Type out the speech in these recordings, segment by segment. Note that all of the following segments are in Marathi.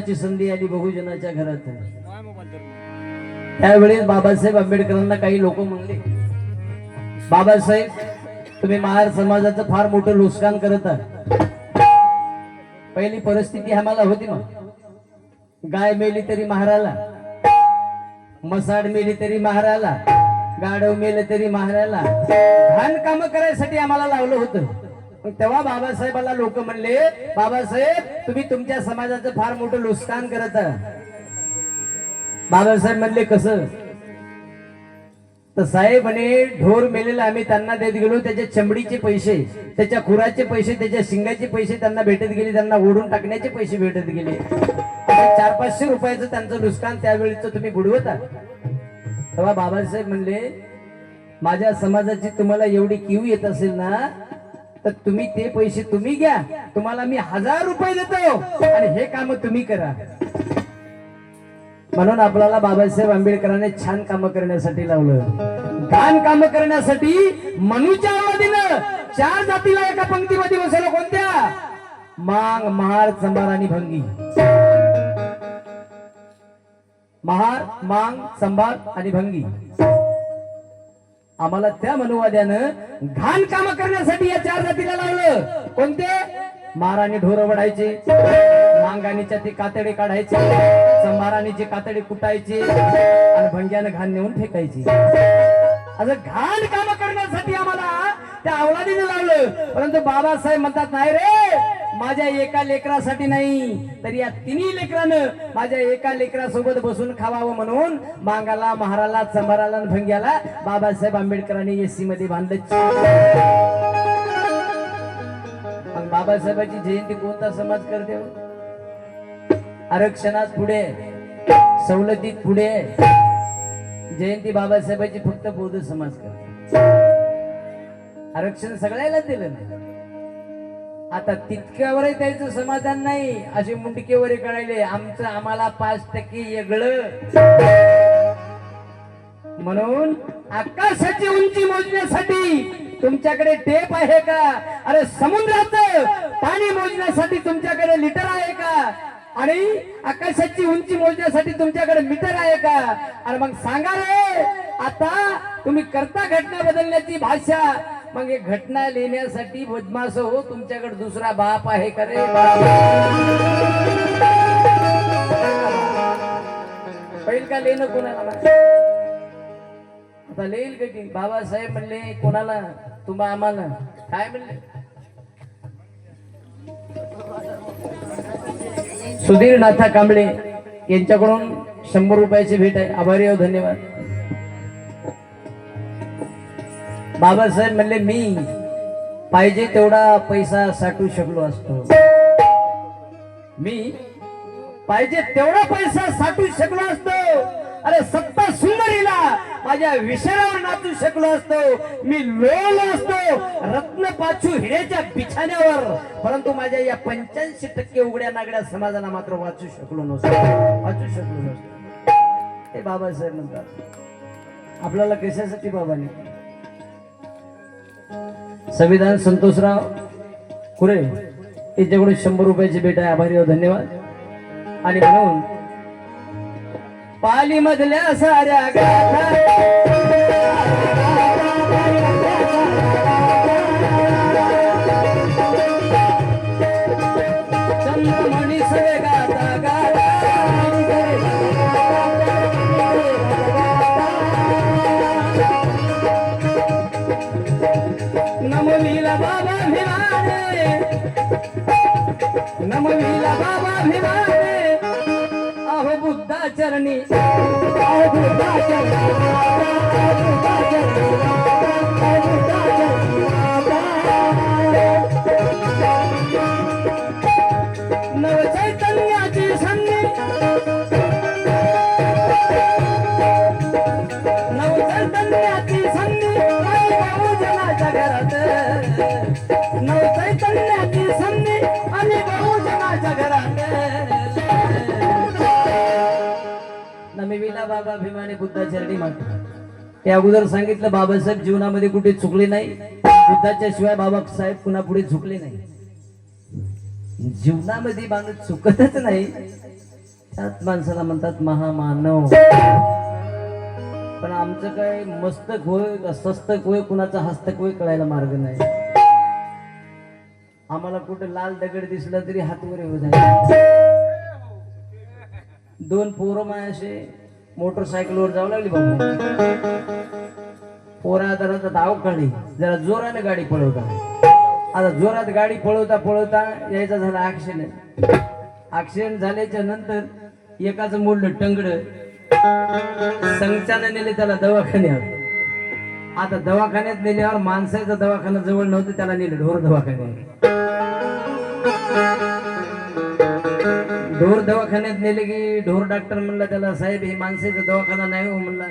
चैतन्याची संधी आली बहुजनाच्या घरात. त्यावेळेस बाबासाहेब आंबेडकरांना काही लोक म्हणले बाबासाहेब तुम्ही महार समाजाचं फार मोठं नुकसान करत आहात. पहिली परिस्थिती आम्हाला होती मग गाय मेली तरी महाराला मसाड मेली तरी महाराला गाडव मेले तरी महाराला. घाण काम करायसाठी आम्हाला लावलं होतं. तेव्हा बाबासाहेबाला लोक म्हणले बाबासाहेब तुम्ही तुमच्या समाजाचं फार मोठं नुकसान करत बाबासाहेब म्हणले कसं? तर साहेब म्हणे ढोर मेलेला आम्ही त्यांना देत गेलो त्याच्या चमडीचे पैसे त्याच्या खुराचे पैसे त्याच्या शिंगाचे पैसे त्यांना भेटत गेले त्यांना ओढून टाकण्याचे पैसे भेटत गेले. चार पाचशे रुपयाचं त्यांचं नुकसान त्यावेळीच तुम्ही बुडवता? तेव्हा बाबासाहेब म्हणले माझ्या समाजाची तुम्हाला एवढी किव येत असेल ना तर तुम्ही ते पैसे तुम्ही घ्या. तुम्हाला मी हजार रुपये देतो. आणि हे काम तुम्ही करा. म्हणून आपल्याला बाबासाहेब आंबेडकरांनी छान काम करण्यासाठी लावलं. दान काम करण्यासाठी मनुच्या दिलं चार जातीला एका पंक्तीमध्ये बसवलं. कोणत्या? मांग महार चंबार आणि भंगी. महार मांग संभार आणि भंगी. आम्हाला त्या मनुवाद्यानं घाण काम करण्यासाठी या चार जातीला लावलं. कोणते? माराने ढोरं वडायचे मांगानीच्या ते कातडे काढायचे संभारानीचे कातडे कुटायचे आणि भंग्यानं घाण नेऊन फेकायची. असं घाण काम त्या अवलादीने लावलं. परंतु बाबासाहेब म्हणतात नाही रे माझ्या एका लेकरासाठी नाही तर या तिन्ही लेकरानं माझ्या एका लेकरासोबत बसून खावावं म्हणून मांगाला महाराला चंभाराला भंग्याला बाबासाहेब आंबेडकरांनी एसी मध्ये बांधलं. मग बाबासाहेबांची जयंती कोणता समाज करते? आरक्षणात पुढे सवलतीत पुढे जयंती बाबासाहेबांची फक्त बौद्ध समाज करते. आरक्षण सगळ्याला दिलं नाही. आता तितक्यावरही त्याचं समाधान नाही असे मुंडकेवर कळायले आमचं आम्हाला पाच टक्के वेगळं म्हणून आकाशाची उंची मोजण्यासाठी तुमच्याकडे टेप आहे का? अरे समुद्राचं पाणी मोजण्यासाठी तुमच्याकडे लिटर आहे का? आणि आकाशाची उंची मोजण्यासाठी तुमच्याकडे मीटर आहे का? अरे मग सांगा रे आता तुम्ही करता घटना बदलण्याची भाषा मग हे घटना लिहिण्यासाठी बदमास हो तुमच्याकडे दुसरा बाप आहे का रे? पहिल का लिहिणं कोणाला? आता लिहिल का की? बाबासाहेब म्हणले कोणाला? तुम्हा आम्हाला. काय म्हणले? सुधीर नाथा कांबळे यांच्याकडून शंभर रुपयाची भेट आहे. आभारी आहो धन्यवाद. बाबासाहेब म्हणले मी पाहिजे तेवढा पैसा साठवू शकलो असतो. मी पाहिजे तेवढा पैसा साठवू शकलो असतो. अरे सत्ता सुंदरीला माझ्या विषयावर नाचू शकलो असतो. मी लोळलो असतो. रत्न पाचू हिऱ्याच्या बिछाण्यावर. परंतु माझ्या या पंच्याऐंशी टक्के उघड्या नागड्या समाजाला मात्र वाचू शकलो नसतो. वाचू शकलो नसतो. हे बाबासाहेब म्हणतात. आपल्याला कशासाठी बाबाने संविधान संतोषराव कुरे यांच्याकडून शंभर रुपयाची भेट आहे. आभारी आहो धन्यवाद. आणि म्हणून पाली मधल्या साऱ्या गाथा नमवीला बाबा भिवाने अहो बुद्धा चरणी. अहो बुद्धा चरणी संधी. संधी. घरात. चैतन्याची संधी आणि बहुजनाच्या घरात बाबा भीमाने बुद्धाचरणी मागतो ते अगोदर सांगितलं बाबासाहेब जीवनामध्ये कुठे चुकले नाही. बुद्धाच्या शिवाय बाबासाहेब पुन्हा पुढे झुकले नाही. जीवनामध्ये माणूस चुकतच नाही. त्यात माणसाला म्हणतात महामानव. पण आमचं काय मस्तक होय का सस्तक होय कुणाचा हस्तक होय कळायला मार्ग नाही. आम्हाला कुठं लाल दगड दिसला तरी हातवर येऊ जायचे दोन पोरं माय असे मोटरसायकलवर जाऊ लागली बाबा. पोरा जरा धाव काढली जरा जोराने गाडी पळवता. आता जोरात गाडी पळवता पळवता यायचा झाला ऍक्सिडेंट ऍक्सिडेंट झाल्याच्यानंतर एकाच मोडलं टंगड संचानं नेले त्याला दवाखान्यावर. आता दवाखान्यात नेल्यावर माणसाचा दवाखाना जवळ नव्हतं त्याला नेलं ढोर दवाखान्यावर. ढोर दवाखान्यात नेले की ढोर डॉक्टर म्हणला त्याला साहेब हे माणसाचा दवाखाना नाही हो म्हणला.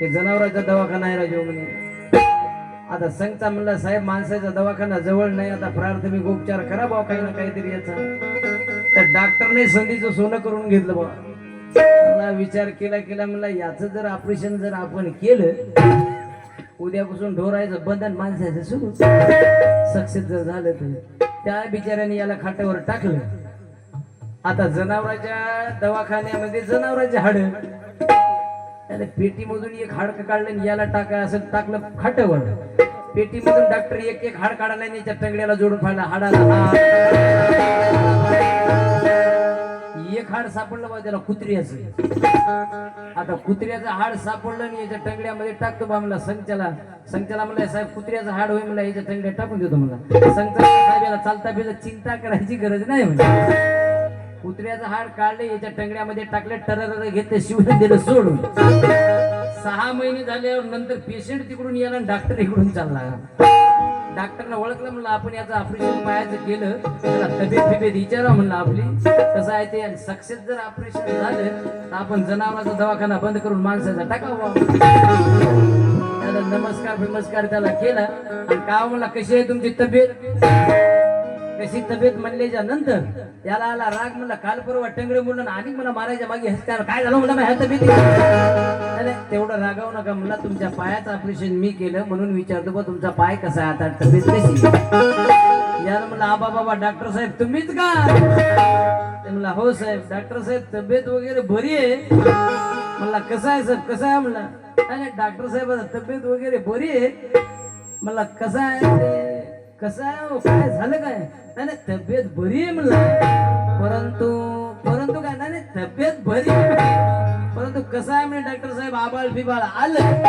हे जनावरांचा दवाखाना आहे राजू म्हणे. आता संघचा म्हणला साहेब माणसाचा दवाखाना जवळ नाही आता प्राथमिक उपचार करा बा हो, काही ना काहीतरी याचा. त्या डॉक्टरने संधीचं सोनं करून घेतलं बा मला विचार केला केला म्हणला याचं जर ऑपरेशन जर आपण केलं उद्यापासून ढोरायचं बंधन माणसाचं सुरू. सक्सेस जर झालं तर. त्या बिचाऱ्याने याला खाटावर टाकलं. आता जनावरांच्या दवाखान्यामध्ये जनावरांचे हाड. त्याला पेटीमधून एक हाड काढलं आणि याला टाका असं टाकलं खाटावर. पेटीमधून डॉक्टर एक एक हाड काढायला याच्या टंगड्याला जोडून पाहिला हाडाला सापडलं पाहिजे त्याला कुत्र्याचं. आता कुत्र्याचं हाड सापडलं आणि याच्या टंगड्यामध्ये टाकतो बा मला संचाला. संचाला म्हणलं साहेब कुत्र्याचं हाड होय मला याच्या टंगड्या टाकून देतो मला संचाला साहेब याला चालता बिलता चिंता करायची गरज नाही म्हणजे कुत्र्याचं हाड काढले याच्या टंगड्यामध्ये टाकले टरर घेतले शिवून दिलं सोडून. सहा महिने झाल्यावर नंतर पेशंट तिकडून याला डॉक्टर इकडून चालला. डॉक्टरला ओळखलं म्हणलं आपण याचं ऑपरेशन पायाचं केलं. त्याला तब्येत फिबेत विचारा म्हणलं आपली. कसं आहे ते? आणि सक्सेस जर ऑपरेशन झालं तर आपण जनावरांचा दवाखाना बंद करून माणसाचा टाकावा. त्याला नमस्कार बिमस्कार त्याला केला. आणि का म्हणला कशी आहे तुमची तब्येत? कशी तब्येत म्हणल्याच्या नंतर त्याला आला राग म्हणला काल परवा टंगडे म्हणून आणि मला मारायच्या मागे हसत्यावर काय झालं? म्हणलं ह्या तब्येत तेवढं रागावू नका म्हणला तुमच्या पायाचं ऑपरेशन मी केलं म्हणून विचारतो बा तुमचा पाय कसा आहे आता? तब्येत कशी याला म्हणलं आबा बाबा डॉक्टर साहेब तुम्हीच का? ते म्हणला हो साहेब डॉक्टर साहेब तब्येत वगैरे बरी आहे. म्हणला कसं आहे साहेब कसं आहे? म्हणला नाही डॉक्टर साहेब तब्येत वगैरे बरी आहे. म्हणला कसं आहे? ते कसं आहे हो? काय झालं काय? नाही तब्येत बरी आहे म्हणलं. परंतु परंतु काय? नाही तब्येत बरी आहे. परंतु कसं आहे म्हणे डॉक्टर साहेब आबाळ बिबाळ आलं.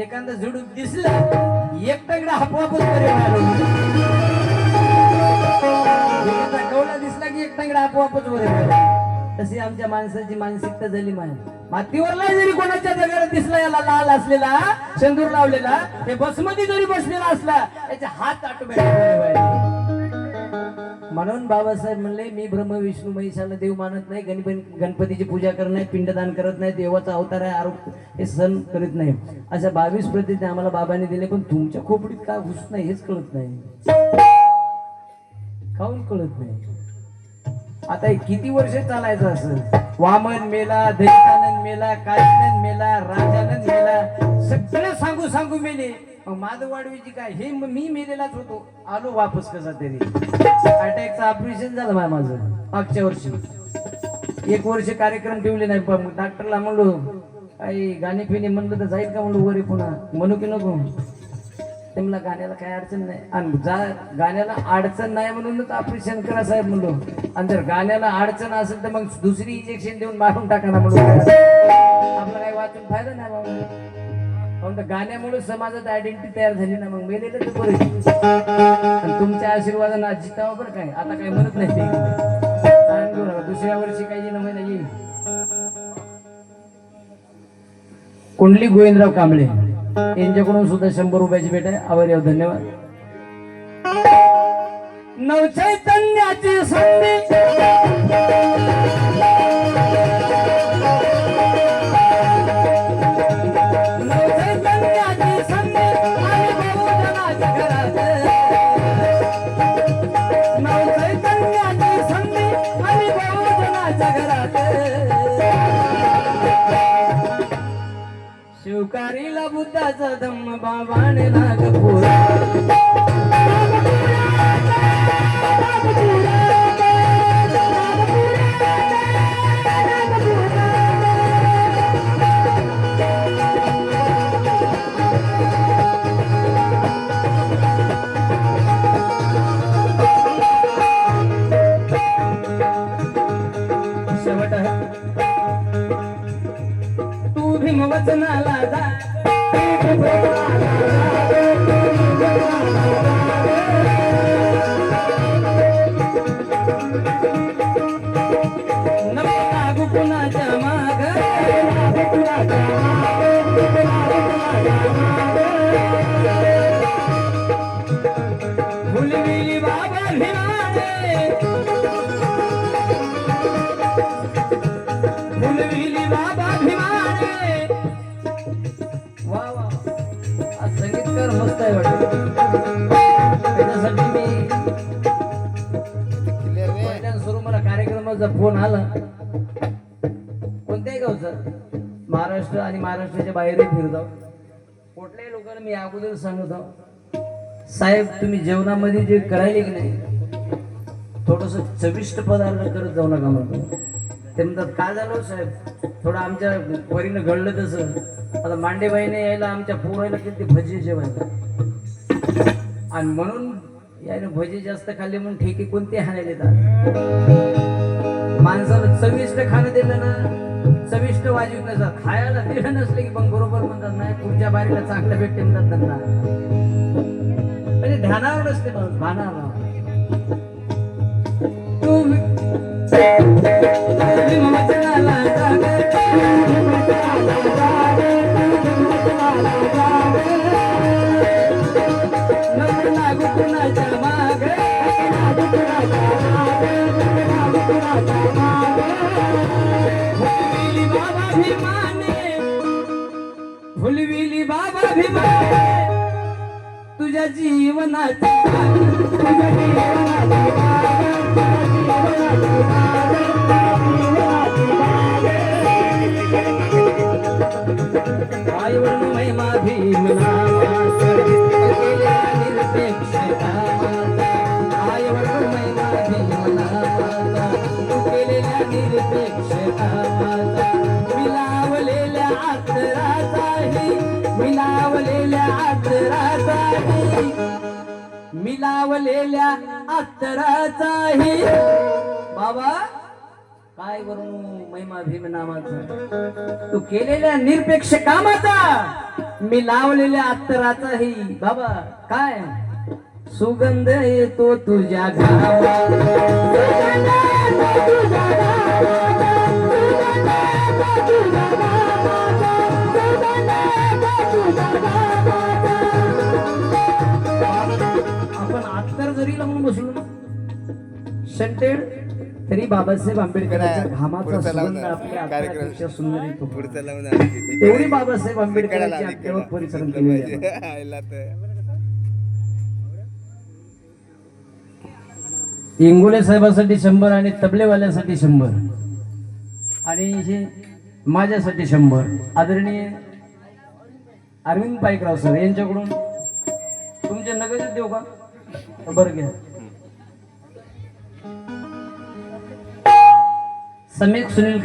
एखादा झुडूप दिसलं एक आपोआपच बरे एखादा कवला दिसला की एक आपोआपच बरे व्हायला तशी आमच्या माणसाची मानसिकता झाली माय. नाही जरी कोणाच्या जगाला दिसला याला लाल असलेला शेंदूर लावलेला ते बसमध्ये जरी बसलेला असला त्याचे हात ऑटोमॅटिक म्हणून बाबासाहेब म्हणले मी ब्रह्म विष्णू महिषाला देव मानत नाही गणपती गणपतीची पूजा करत नाही पिंडदान करत नाही देवाचा अवतार आहे आरोप हे सण करीत नाही. अशा बावीस प्रतिज्ञा आम्हाला बाबांनी दिले पण तुमच्या खोपडीत का घुसत नाही हेच कळत नाही. काऊन कळत नाही? आता हे किती वर्ष चालायचं असं वामन मेला दैतानंद मेला काशीनंद मेला राजानंद मेला सगळं सांगू सांगू मेले. माझं वाढवीची काय? हे मी मेलेलाच होतो. आलो वापस कसा तरी. अटॅकचं ऑपरेशन झालं माय माझं मागच्या वर्षी. एक वर्ष कार्यक्रम ठेवले नाही. पण डॉक्टरला म्हणलो काही गाणे पिणे म्हणलं तर जाईल का? म्हणलो वरे पुन्हा. म्हणू की नको. ते मला गाण्याला काय अडचण नाही. आणि जा गाण्याला अडचण नाही म्हणूनच ऑपरेशन करा साहेब म्हणलो. आणि जर गाण्याला अडचण असेल तर मग दुसरी इंजेक्शन देऊन मारून टाका ना म्हणून. आपला काही वाचून फायदा नाही बाबा पण गाण्यामुळे समाजात आयडेंटिटी तयार झाली ना मग मेलेलं तर बरं तुमच्या आशीर्वादानं आज बरं काय? आता काय म्हणत नाही ते. कारण दुसऱ्या वर्षी काही न महिना येईल. कुंडली गोविंदराव कांबळे. यांच्याकडून सुद्धा शंभर रुपयाची भेट आहे. आभारी आहोत. धन्यवाद. नवचैतन्याची संधी. शिवकारीला बुद्धाचा धम्म बाबाने नागपुरा शेवट सुरू मला कार्यक्रमाचा फोन आला. कोणत्याही गावचा. महाराष्ट्र आणि महाराष्ट्राच्या बाहेरही फिरतो. कुठल्याही लोकांना मी अगोदर सांगतो साहेब तुम्ही जेवणामध्ये जे करायले की नाही थोडस चविष्ट पदार्थ करत जाऊ नका म्हणतो ते म्हणतात काय झालं हो साहेब? थोडं आमच्या वरीनं घडलं तसं. आता मांडेबाईने यायला आमच्या पोरायला किती भजी जेवायला. आणि म्हणून याने भजी जास्त खाल्ले म्हणून ठेके कोणते हाणायला येतात माणसाला चविष्ट खाणं दिलं ना चविष्ट वाजवत नसतात खायला दिलं नसले की मग बरोबर म्हणतात नाही पुढच्या बारीला चांगलं भेटते म्हणतात त्यांना म्हणजे ध्यानावर नसते माणूस भानावर अभिमाने भीमाने फुलविली बाबा अभिमाने तुझ्या जीवनाची तुझ्या जीवनाची आई वर्ण महिमा भीमना केलेला लावलेल्या अत्तराचाही. बाबा काय करू महिमा भीम नामाचा तू केलेल्या निरपेक्ष कामाचा मी लावलेल्या अत्तराचाही. बाबा काय? सुगंध येतो तुझ्या आपण अत्तर जरी लावून बसलो ना. सेंटेड तरी बाबासाहेब आंबेडकरांच्या घामाचा सुगंध आपल्या. अत्तरापेक्षा सुंदर येतो. तेवढी बाबासाहेब आंबेडकरांची. परिश्रम इकडं. केलेले. इंगोले साहेबासाठी शंभर आणि तबलेवाल्यासाठी शंभर. आणि हे माझ्यासाठी शंभर. आदरणीय अरविंद पाईकराव सर यांच्याकडून तुमचे नगद देऊ का? बरं घ्या समीक सुनील